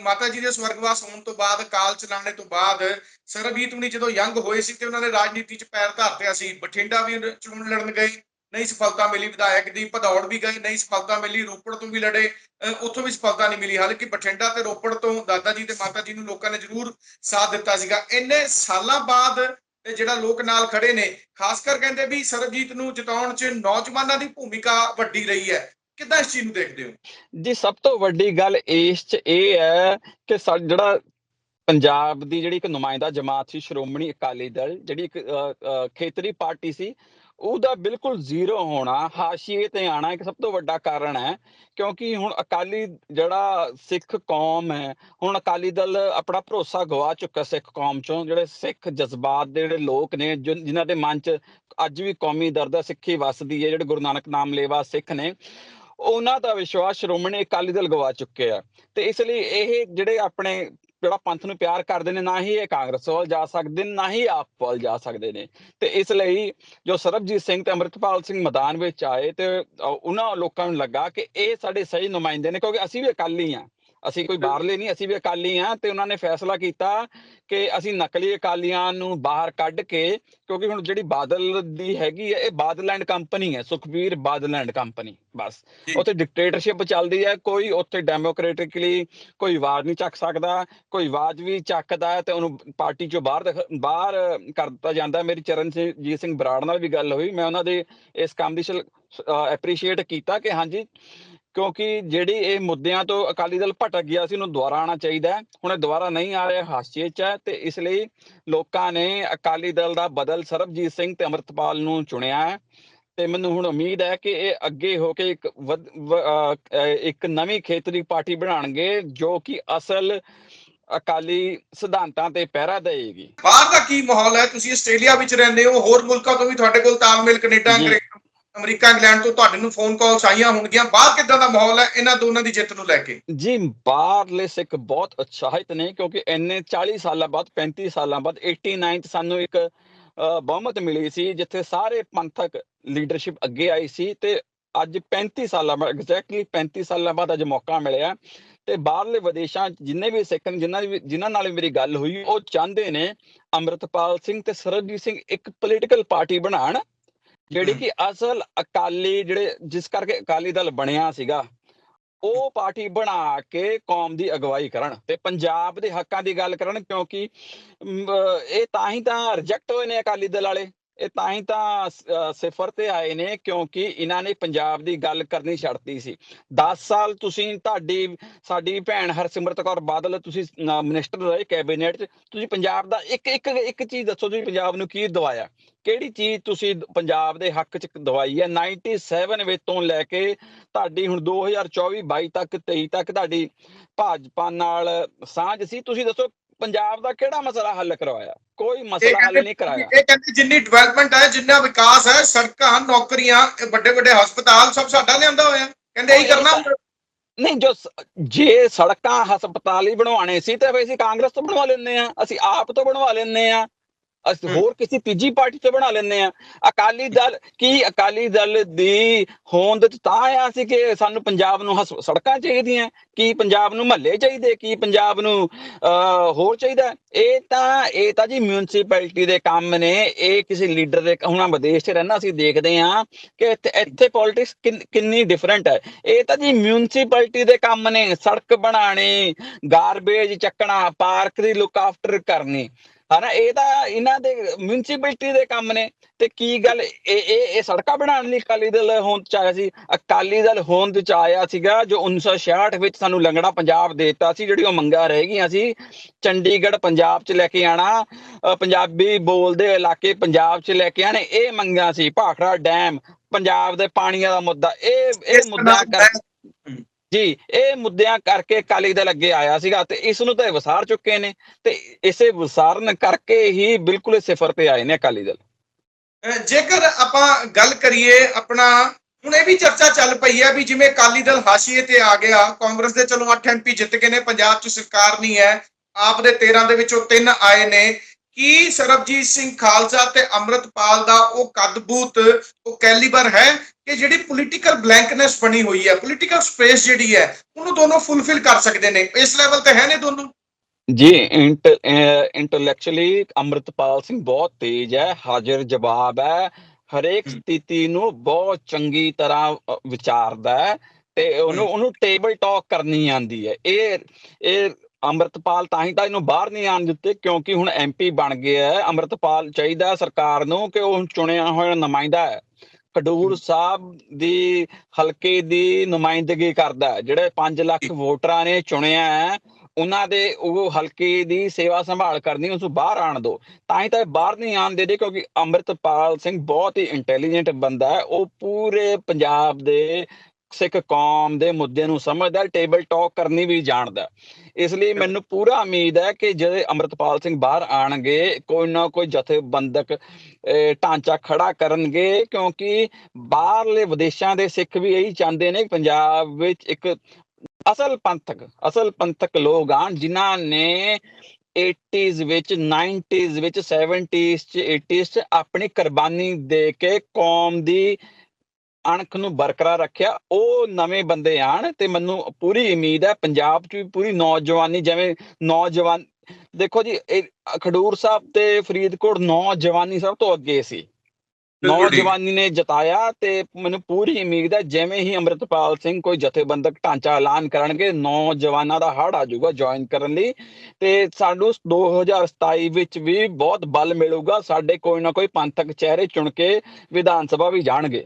ਮਾਤਾ ਜੀ ਦੇ ਸਵਰਗਵਾਸ ਹੋਣ ਤੋਂ ਬਾਅਦ, ਕਾਲ ਚਲਾਣੇ ਤੋਂ ਬਾਅਦ ਸਰਬਜੀਤ ਹੁਣੀ ਜਦੋਂ ਯੰਗ ਹੋਏ ਸੀ ਤੇ ਉਹਨਾਂ ਨੇ ਰਾਜਨੀਤੀ 'ਚ ਪੈਰ ਧਰਤਿਆ ਸੀ। ਬਠਿੰਡਾ ਵੀ ਚੋਣ ਲੜਨ ਗਏ, ਨਹੀਂ ਸਫਲਤਾ ਮਿਲੀ ਵਿਧਾਇਕ ਦੀ। ਭਦੌੜ ਵੀ ਗਏ, ਨਹੀਂ ਸਫਲਤਾ ਮਿਲੀ। ਰੋਪੜ ਤੋਂ ਵੀ ਲੜੇ, ਅਹ ਉੱਥੋਂ ਵੀ ਸਫਲਤਾ ਨਹੀਂ ਮਿਲੀ। ਹਾਲਾਂਕਿ ਬਠਿੰਡਾ ਤੇ ਰੋਪੜ ਤੋਂ ਦਾਦਾ ਜੀ ਤੇ ਮਾਤਾ ਜੀ ਨੂੰ ਲੋਕਾਂ ਨੇ ਜ਼ਰੂਰ ਸਾਥ ਦਿੱਤਾ ਸੀਗਾ। ਇੰਨੇ ਸਾਲਾਂ ਬਾਅਦ ਜਿਹੜਾ ਲੋਕ ਨਾਲ ਖੜੇ ਨੇ, ਖਾਸ ਕਰ ਕਹਿੰਦੇ ਵੀ ਸਰਬਜੀਤ ਨੂੰ ਜਿਤਾਉਣ 'ਚ ਨੌਜਵਾਨਾਂ ਦੀ ਭੂਮਿਕਾ ਵੱਡੀ ਰਹੀ ਹੈ। ਕਿੱਦਾਂ ਇਸ ਚੀਜ਼ ਨੂੰ ਦੇਖਦੇ ਹੋ? ਜੀ, ਸਭ ਤੋਂ ਵੱਡੀ ਗੱਲ ਇਸ 'ਚ ਇਹ ਹੈ ਕਿ ਜਿਹੜਾ ਪੰਜਾਬ ਦੀ ਜਿਹੜੀ ਇੱਕ ਨੁਮਾਇੰਦਾ ਜਮਾਤ ਸੀ, ਸ਼੍ਰੋਮਣੀ ਅਕਾਲੀ ਦਲ, ਜਿਹੜੀ ਇੱਕ ਖੇਤਰੀ ਪਾਰਟੀ ਸੀ, ਉਹਦਾ ਬਿਲਕੁਲ ਜ਼ੀਰੋ ਹੋਣਾ, ਹਾਸ਼ੀਏ ਤੇ ਆਣਾ ਇੱਕ ਸਭ ਤੋਂ ਵੱਡਾ ਕਾਰਨ ਹੈ, ਕਿਉਂਕਿ ਹੁਣ ਅਕਾਲੀ ਜਿਹੜਾ ਸਿੱਖ ਕੌਮ ਹੈ, ਹੁਣ ਅਕਾਲੀ ਦਲ ਆਪਣਾ ਭਰੋਸਾ ਗਵਾ ਚੁੱਕਾ ਸਿੱਖ ਕੌਮ ਚੋਂ, ਜਿਹੜੇ ਸਿੱਖ ਜਜ਼ਬਾਤ ਦੇ ਜਿਹੜੇ ਲੋਕ ਨੇ ਜਿਨ- ਜਿਨ੍ਹਾਂ ਦੇ ਮਨ 'ਚ ਅੱਜ ਵੀ ਕੌਮੀ ਦਰਦ ਹੈ, ਸਿੱਖੀ ਵਸਦੀ ਹੈ, ਜਿਹੜੇ ਗੁਰੂ ਨਾਨਕ ਨਾਮ ਲੇਵਾ ਸਿੱਖ ਨੇ ਉਹਨਾਂ ਦਾ ਵਿਸ਼ਵਾਸ ਸ਼੍ਰੋਮਣੀ ਅਕਾਲੀ ਦਲ ਗਵਾ ਚੁੱਕੇ ਆ। ਤੇ ਇਸ ਲਈ ਇਹ ਜਿਹੜੇ ਆਪਣੇ ਜਿਹੜਾ ਪੰਥ ਨੂੰ ਪਿਆਰ ਕਰਦੇ ਨੇ, ਨਾ ਹੀ ਇਹ ਕਾਂਗਰਸ ਵੱਲ ਜਾ ਸਕਦੇ ਨੇ, ਨਾ ਹੀ ਆਪ ਵੱਲ ਜਾ ਸਕਦੇ ਨੇ। ਤੇ ਇਸ ਲਈ ਜੋ ਸਰਬਜੀਤ ਸਿੰਘ ਤੇ ਅਮਰਿਤਪਾਲ ਸਿੰਘ ਮੈਦਾਨ ਵਿੱਚ ਆਏ ਤੇ ਉਹਨਾਂ ਲੋਕਾਂ ਨੂੰ ਲੱਗਾ ਕਿ ਇਹ ਸਾਡੇ ਸਹੀ ਨੁਮਾਇੰਦੇ ਨੇ, ਕਿਉਂਕਿ ਅਸੀਂ ਵੀ ਅਕਾਲੀ ਆ। ਅਸੀਂ ਕੋਈ ਬਾਹਰਲੇ ਨਹੀਂ ਅਸੀਂ ਵੀ ਅਕਾਲੀ ਆ ਤੇ ਉਹਨਾਂ ਨੇ ਫੈਸਲਾ ਕੀਤਾ ਕਿ ਅਸੀਂ ਨਕਲੀ ਅਕਾਲੀਆਂ ਨੂੰ ਬਾਹਰ ਕੱਢ ਕੇ ਕਿਉਂਕਿ ਹੁਣ ਜਿਹੜੀ ਬਾਦਲ ਦੀ ਹੈਗੀ ਹੈ ਇਹ ਬਾਦਲ ਐਂਡ ਕੰਪਨੀ ਹੈ ਸੁਖਬੀਰ ਬਾਦਲ ਐਂਡ ਕੰਪਨੀ ਬਸ। ਉੱਥੇ ਡਿਕਟੇਟਰਸ਼ਿਪ ਚੱਲਦੀ ਹੈ ਕੋਈ ਉੱਥੇ ਡੈਮੋਕ੍ਰੈਟਿਕਲੀ ਕੋਈ ਆਵਾਜ਼ ਨਹੀਂ ਚੱਕ ਸਕਦਾ ਕੋਈ ਆਵਾਜ਼ ਵੀ ਚੱਕਦਾ ਹੈ ਤੇ ਉਹਨੂੰ ਪਾਰਟੀ ਚੋਂ ਬਾਹਰ ਬਾਹਰ ਕਰ ਦਿੱਤਾ ਜਾਂਦਾ। ਮੇਰੀ ਚਰਨਜੀਤ ਸਿੰਘ ਬਰਾੜ ਨਾਲ ਵੀ ਗੱਲ ਹੋਈ ਮੈਂ ਉਹਨਾਂ ਦੇ ਇਸ ਕੰਮ ਦੀ ਐਪਰੀਸ਼ੀਏਟ ਕੀਤਾ ਕਿ ਹਾਂਜੀ ਕਿਉਂਕਿ ਜਿਹੜੀ ਇਹ ਮੁੱਦਿਆਂ ਤੋਂ ਅਕਾਲੀ ਦਲ ਭਟਕ ਗਿਆ ਸੀ ਉਹਨੂੰ ਦੁਬਾਰਾ ਆਉਣਾ ਚਾਹੀਦਾ ਹੈ। ਹੁਣ ਇਹ ਦੁਬਾਰਾ ਨਹੀਂ ਆ ਰਿਹਾ ਹਾਸੀਏ 'ਚ ਹੈ। ਤੇ ਇਸ ਲਈ ਲੋਕਾਂ ਨੇ ਅਕਾਲੀ ਦਲ ਦਾ ਬਦਲ ਸਰਬਜੀਤ ਸਿੰਘ ਤੇ ਅਮਰਤਪਾਲ ਨੂੰ ਚੁਣਿਆ ਹੈ। ਤੇ ਮੈਨੂੰ ਹੁਣ ਉਮੀਦ ਹੈ ਕਿ ਇਹ ਅੱਗੇ ਹੋ ਕੇ ਇੱਕ ਇੱਕ ਨਵੀਂ ਖੇਤਰੀ ਪਾਰਟੀ ਬਣਾਉਣਗੇ ਜੋ ਕਿ ਅਸਲ ਅਕਾਲੀ ਸਿਧਾਂਤਾਂ ਤੇ ਪਹਿਰਾ ਦੇਵੇਗੀ। ਬਾਹਰ ਦਾ ਕੀ ਮਾਹੌਲ ਹੈ? ਤੁਸੀਂ ਆਸਟ੍ਰੇਲੀਆ ਵਿੱਚ ਰਹਿੰਦੇ ਹੋ ਹੋਰ ਮੁਲਕਾਂ ਤੋਂ ਵੀ ਤੁਹਾਡੇ ਕੋਲ ਤਾਲਮੇਲ ਕੈਨੇਡਾ। ਅੰਗਰੇਜ਼ ਅਮਰੀਕਾ, ਇੰਗਲੈਂਡ ਤੋਂ ਤੁਹਾਡੇ ਨੂੰ ਫੋਨ ਕਾਲਸ ਆਈਆਂ ਹੋਣਗੀਆਂ। ਬਾਹਰ ਕਿੱਦਾਂ ਦਾ ਮਾਹੌਲ ਹੈ? ਇਹਨਾਂ ਦੋਨਾਂ ਦੀ ਜਿੱਤ ਨੂੰ ਲੈ ਕੇ। ਜੀ, ਬਾਹਰਲੇ ਸਿੱਖ ਬਹੁਤ ਉਤਸ਼ਾਹਿਤ ਨੇ, ਕਿਉਂਕਿ ਇੰਨੇ 40 ਸਾਲਾਂ ਬਾਅਦ 35 ਸਾਲਾਂ ਬਾਅਦ 89 ਸਾਨੂੰ ਇੱਕ ਬਹੁਮਤ ਮਿਲੀ ਸੀ, ਜਿੱਥੇ ਸਾਰੇ ਪੰਥਕ ਲੀਡਰਸ਼ਿਪ ਅੱਗੇ ਆਈ ਸੀ ਤੇ ਅੱਜ 35 ਸਾਲਾਂ ਬਾਅਦ ਐਗਜ਼ੈਕਟਲੀ 35 ਸਾਲਾਂ ਬਾਅਦ ਅੱਜ ਮੌਕਾ ਮਿਲਿਆ। ਤੇ ਬਾਹਰਲੇ ਵਿਦੇਸ਼ਾਂ ਜਿੰਨੇ ਵੀ ਸਿੱਖ ਨੇ, ਜਿਨ੍ਹਾਂ ਦੀ ਜਿਨ੍ਹਾਂ ਨਾਲ ਮੇਰੀ ਗੱਲ ਹੋਈ, ਉਹ ਚਾਹੁੰਦੇ ਨੇ ਅੰਮ੍ਰਿਤਪਾਲ ਸਿੰਘ ਤੇ ਸਰਬਜੀਤ ਸਿੰਘ ਇੱਕ ਪੋਲੀਟੀਕਲ ਪਾਰਟੀ ਬਣਾਉਣ। ਜਿਹੜੀ। ਕਿ ਅਸਲ ਅਕਾਲੀ ਜਿਹੜੇ ਜਿਸ ਕਰਕੇ ਅਕਾਲੀ ਦਲ ਬਣਿਆ ਸੀਗਾ ਉਹ ਪਾਰਟੀ ਬਣਾ ਕੇ ਕੌਮ ਦੀ ਅਗਵਾਈ ਕਰਨ ਤੇ ਪੰਜਾਬ ਦੇ ਹੱਕਾਂ ਦੀ ਗੱਲ ਕਰਨ ਕਿਉਂਕਿ ਇਹ ਤਾਂ ਹੀ ਤਾਂ ਰਿਜੈਕਟ ਹੋਏ ਨੇ ਅਕਾਲੀ ਦਲ ਵਾਲੇ ਇਹ ਤਾਂ ਹੀ ਤਾਂ ਸਿਫਰ ਤੇ ਆਏ ਨੇ ਕਿਉਂਕਿ ਇਹਨਾਂ ਨੇ ਪੰਜਾਬ ਦੀ ਗੱਲ ਕਰਨੀ ਛੱਡਤੀ ਸੀ। 10 ਸਾਲ ਤੁਸੀਂ ਤੁਹਾਡੀ, ਸਾਡੀ ਭੈਣ ਹਰਸਿਮਰਤ ਕੌਰ ਬਾਦਲ, ਤੁਸੀਂ ਮਿਨਿਸਟਰ ਰਹੇ ਕੈਬਨਿਟ 'ਚ, ਤੁਸੀਂ ਪੰਜਾਬ ਦਾ ਇੱਕ ਇੱਕ ਇੱਕ ਚੀਜ਼ ਦੱਸੋ ਤੁਸੀਂ ਪੰਜਾਬ ਨੂੰ ਕੀ ਦਵਾਇਆ? ਕਿਹੜੀ ਚੀਜ਼ ਤੁਸੀਂ ਪੰਜਾਬ ਦੇ ਹੱਕ 'ਚ ਦਵਾਈ ਹੈ? 97 ਵਿੱਚ ਤੋਂ ਲੈ ਕੇ ਤੁਹਾਡੀ ਹੁਣ 2024 22 ਤੱਕ 23 ਤੱਕ ਤੁਹਾਡੀ ਭਾਜਪਾ ਨਾਲ ਸਾਂਝ ਸੀ। ਤੁਸੀਂ ਦੱਸੋ ਪੰਜਾਬ ਦਾ ਕਿਹੜਾ ਮਸਲਾ ਹੱਲ ਕਰਵਾਇਆ? ਕੋਈ ਮਸਲਾ ਹੱਲ ਨਹੀਂ ਕਰਾਇਆ। ਇਹ ਕਹਿੰਦੇ ਜਿੰਨੀ ਡਿਵੈਲਪਮੈਂਟ ਹੈ ਜਿੰਨਾ ਵਿਕਾਸ ਹੈ ਸੜਕਾਂ ਨੌਕਰੀਆਂ ਵੱਡੇ ਵੱਡੇ ਹਸਪਤਾਲ ਸਭ ਸਾਡਾ ਲਿਆਂਦਾ ਹੋਇਆ। ਕਹਿੰਦੇ ਇਹੀ ਕਰਨਾ। ਨਹੀਂ ਜੋ ਜੇ ਸੜਕਾਂ ਹਸਪਤਾਲ ਹੀ ਬਣਵਾਣੇ ਸੀ ਤਾਂ ਫਿਰ ਅਸੀਂ ਕਾਂਗਰਸ ਤੋਂ ਬਣਵਾ ਲੈਂਦੇ ਆ ਅਸੀਂ ਆਪ ਤੋਂ ਬਣਵਾ ਲੈਂਦੇ ਆ ਅਸੀਂ। ਹੋਰ ਕਿਸੇ ਤੀਜੀ ਪਾਰਟੀ ਤੋਂ ਬਣਾ ਲੈਂਦੇ ਆ ਅਕਾਲੀ ਦਲ ਕੀ ਅਕਾਲੀ ਦਲ ਦੀ ਹੋਂਦ ਤਾਂ ਆਇਆ ਸੀ ਕਿ ਸਾਨੂੰ ਪੰਜਾਬ ਨੂੰ ਸੜਕਾਂ ਚਾਹੀਦੀਆਂ ਕੀ ਪੰਜਾਬ ਨੂੰ ਮਹੱਲੇ ਚਾਹੀਦੇ ਕੀ ਪੰਜਾਬ ਨੂੰ ਹੋਰ ਚਾਹੀਦਾ ਇਹ ਤਾਂ ਇਹ ਤਾਂ ਜੀ ਮਿਊਨਿਸਪੈਲਿਟੀ ਦੇ ਕੰਮ ਨੇ। ਇਹ ਕਿਸੇ ਲੀਡਰ ਦੇ ਹੁਣ ਮੈਂ ਵਿਦੇਸ਼ 'ਚ ਰਹਿਣਾ ਅਸੀਂ ਦੇਖਦੇ ਆ ਕਿ ਇੱਥੇ ਇੱਥੇ ਪੋਲਿਟਿਕਸ ਕਿੰਨੀ ਡਿਫਰੈਂਟ ਹੈ। ਇਹ ਤਾਂ ਜੀ ਮਿਊਨਿਸਪੈਲਿਟੀ ਦੇ ਕੰਮ ਨੇ। ਸੜਕ ਬਣਾਣੇ ਗਾਰਬੇਜ ਚੱਕਣਾ ਪਾਰਕ ਦੀ ਲੁੱਕ ਆਫਟਰ ਕਰਨੀ। ਹਨਾ ਇਹ ਤਾਂ ਇਹਨਾਂ ਦੇ ਮਿਊਨਿਸਪੈਲਿਟੀ ਦੇ ਕੰਮ ਨੇ। ਤੇ ਕੀ ਗੱਲ ਇਹ ਇਹ ਇਹ ਸੜਕਾਂ ਬਣਾਉਣ ਲਈ ਅਕਾਲੀ ਦਲ ਹੋਂਦ ਚ ਆਇਆ ਸੀ? ਅਕਾਲੀ ਦਲ ਹੋਂਦ ਚ ਆਇਆ ਸੀਗਾ ਜੋ 1966 ਵਿੱਚ ਸਾਨੂੰ ਲੰਗੜਾ ਪੰਜਾਬ ਦੇਤਾ ਸੀ ਜਿਹੜੀ ਉਹ ਮੰਗਾ ਰਹਿ ਗਈਆਂ ਸੀ। ਚੰਡੀਗੜ੍ਹ ਪੰਜਾਬ ਚ ਲੈ ਕੇ ਆਣਾ ਪੰਜਾਬੀ ਬੋਲਦੇ ਇਲਾਕੇ ਪੰਜਾਬ ਚ ਲੈ ਕੇ ਆਣੇ ਇਹ ਮੰਗਾਂ ਸੀ। ਭਾਖੜਾ ਡੈਮ ਪੰਜਾਬ ਦੇ ਪਾਣੀਆਂ ਦਾ ਮੁੱਦਾ ਇਹ ਇਹ ਮੁੱਦਾ ਕਰ ਜੀ, ਇਹ ਮੁੱਦਿਆਂ ਕਰਕੇ ਅਕਾਲੀ ਦਲ ਅੱਗੇ ਆਇਆ ਸੀਗਾ ਤੇ ਇਸ ਨੂੰ ਤਾਂ ਇਹ ਵਿਸਾਰ ਚੁੱਕੇ ਨੇ ਤੇ ਇਸੇ ਵਿਸਾਰਨ ਕਰਕੇ ਹੀ ਬਿਲਕੁਲ ਸਿਫਰ ਤੇ ਆਏ ਨੇ ਅਕਾਲੀ ਦਲ। ਜੇਕਰ ਆਪਾਂ ਗੱਲ ਕਰੀਏ ਆਪਣਾ, ਹੁਣ ਇਹ ਵੀ ਚਰਚਾ ਚੱਲ ਪਈ ਹੈ ਵੀ ਜਿਵੇਂ ਅਕਾਲੀ ਦਲ ਹਾਸ਼ੀਏ ਤੇ ਆ ਗਿਆ, ਕਾਂਗਰਸ ਦੇ ਚਲੋ 8 ਐਮਪੀ ਜਿੱਤ ਗਏ ਨੇ, ਪੰਜਾਬ 'ਚ ਸਰਕਾਰ ਨਹੀਂ ਹੈ, ਆਪ ਦੇ 13 ਦੇ ਵਿੱਚੋਂ ਤਿੰਨ ਆਏ ਨੇ ਕੀ ਸਰਬਜੀਤ ਸਿੰਘ ਖਾਲਸਾ ਤੇ ਅੰਮ੍ਰਿਤਪਾਲ ਦਾ ਉਹ ਕੱਦਬੂਤ ਉਹ ਕੈਲੀਬਰ ਹੈ ਕਿ ਜਿਹੜੀ ਪੋਲੀਟੀਕਲ ਬਲੈਂਕਨੈਸ ਬਣੀ ਹੋਈ ਹੈ ਪੋਲੀਟੀਕਲ ਸਪੇਸ ਜਿਹੜੀ ਹੈ ਉਹਨੂੰ ਦੋਨੋਂ ਫੁੱਲਫਿਲ ਕਰ ਸਕਦੇ ਨੇ? ਇਸ ਲੈਵਲ ਤੇ ਹੈ ਨੇ ਦੋਨੋਂ? ਜੀ ਇੰਟੈਲੈਕਚੁਅਲੀ ਅੰਮ੍ਰਿਤਪਾਲ ਸਿੰਘ ਬਹੁਤ ਤੇਜ਼ ਹੈ ਹਾਜ਼ਰ ਜਵਾਬ ਹੈ ਹਰੇਕ ਸਥਿਤੀ ਨੂੰ ਬਹੁਤ ਚੰਗੀ ਤਰ੍ਹਾਂ ਵਿਚਾਰਦਾ ਹੈ ਤੇ ਉਹਨੂੰ ਉਹਨੂੰ ਟੇਬਲ ਟਾਕ ਕਰਨੀ ਆਂਦੀ ਹੈ। ਇਹ ਇਹ ਅੰਮ੍ਰਿਤਪਾਲ ਤਾਂ ਹੀ ਤਾਂ ਇਹਨੂੰ ਬਾਹਰ ਨਹੀਂ ਆਣ ਦਿੱਤੇ ਕਿਉਂਕਿ ਹੁਣ ਐਮਪੀ ਬਣ ਗਿਆ ਹੈ। ਅੰਮ੍ਰਿਤਪਾਲ ਚਾਹੀਦਾ ਸਰਕਾਰ ਨੂੰ ਕਿ ਉਹ ਚੁਣਿਆ ਹੋਇਆ ਨੁਮਾਇੰਦਾ ਹੈ। ਖਡੂਰ ਸਾਹਿਬ ਦੀ ਹਲਕੇ ਦੀ ਨੁਮਾਇੰਦਗੀ ਕਰਦਾ ਹੈ। ਜਿਹੜੇ 5 ਲੱਖ ਵੋਟਰਾਂ ਨੇ ਚੁਣਿਆ ਹੈ ਉਹਨਾਂ ਦੇ ਉਹ ਹਲਕੇ ਦੀ ਸੇਵਾ ਸੰਭਾਲ ਕਰਨੀ ਉਸ ਨੂੰ ਬਾਹਰ ਆਣ ਦੋ ਤਾਂ ਹੀ ਤਾਂ ਇਹ ਬਾਹਰ ਨਹੀਂ ਆਣ ਦੇ ਕਿਉਂਕਿ ਅੰਮ੍ਰਿਤਪਾਲ ਸਿੰਘ ਬਹੁਤ ਹੀ ਇੰਟੈਲੀਜੈਂਟ ਬੰਦਾ ਹੈ। ਉਹ ਪੂਰੇ ਪੰਜਾਬ ਦੇ ਸਿੱਖ ਕੌਮ ਦੇ ਮੁੱਦੇ ਨੂੰ ਸਮਝਦਾ ਟੇਬਲ ਟਾਕ ਕਰਨੀ ਵੀ ਜਾਣਦਾ। ਇਸ ਲਈ ਮੈਨੂੰ ਪੂਰਾ ਉਮੀਦ ਹੈ ਕਿ ਜਿਹੜੇ ਅੰਮ੍ਰਿਤਪਾਲ ਸਿੰਘ ਬਾਹਰ ਆਣਗੇ ਕੋਈ ਨਾ ਕੋਈ ਜਥੇਬੰਦਕ ਢਾਂਚਾ ਖੜਾ ਕਰਨਗੇ ਕਿਉਂਕਿ ਬਾਹਰਲੇ ਵਿਦੇਸ਼ਾਂ ਦੇ ਸਿੱਖ ਵੀ ਇਹੀ ਚਾਹੁੰਦੇ ਨੇ ਪੰਜਾਬ ਵਿੱਚ ਇੱਕ ਅਸਲ ਪੰਥਕ ਅਸਲ ਪੰਥਕ ਲੋਕ ਆਣ ਜਿਨ੍ਹਾਂ ਨੇ 80s ਵਿੱਚ 90s ਵਿੱਚ 70s ਚ 80s ਚ ਆਪਣੀ ਕੁਰਬਾਨੀ ਦੇ ਕੇ ਕੌਮ ਦੀ ਅਣਖ ਨੂੰ ਬਰਕਰਾਰ ਰੱਖਿਆ ਉਹ ਨਵੇਂ ਬੰਦੇ ਆਣ ਤੇ ਮੈਨੂੰ ਪੂਰੀ ਉਮੀਦ ਹੈ ਪੰਜਾਬ 'ਚ ਵੀ ਪੂਰੀ ਨੌਜਵਾਨੀ ਜਿਵੇਂ ਨੌਜਵਾਨ ਦੇਖੋ ਜੀ ਖਡੂਰ ਸਾਹਿਬ ਤੇ ਫਰੀਦਕੋਟ ਨੌਜਵਾਨੀ ਸਭ ਤੋਂ ਅੱਗੇ ਸੀ। ਨੌਜਵਾਨੀ ਨੇ ਜਿਤਾਇਆ ਤੇ ਮੈਨੂੰ ਪੂਰੀ ਉਮੀਦ ਹੈ ਜਿਵੇਂ ਹੀ ਅੰਮ੍ਰਿਤਪਾਲ ਸਿੰਘ ਕੋਈ ਜਥੇਬੰਦਕ ਢਾਂਚਾ ਐਲਾਨ ਕਰਨਗੇ ਨੌਜਵਾਨਾਂ ਦਾ ਹੜ ਆ ਜਾਊਗਾ ਜੁਆਇਨ ਕਰਨ ਲਈ ਤੇ ਸਾਨੂੰ 2027 ਵਿੱਚ ਵੀ ਬਹੁਤ ਬਲ ਮਿਲੂਗਾ ਸਾਡੇ ਕੋਈ ਨਾ ਕੋਈ ਪੰਥਕ ਚਿਹਰੇ ਚੁਣ ਕੇ ਵਿਧਾਨ ਸਭਾ ਵੀ ਜਾਣਗੇ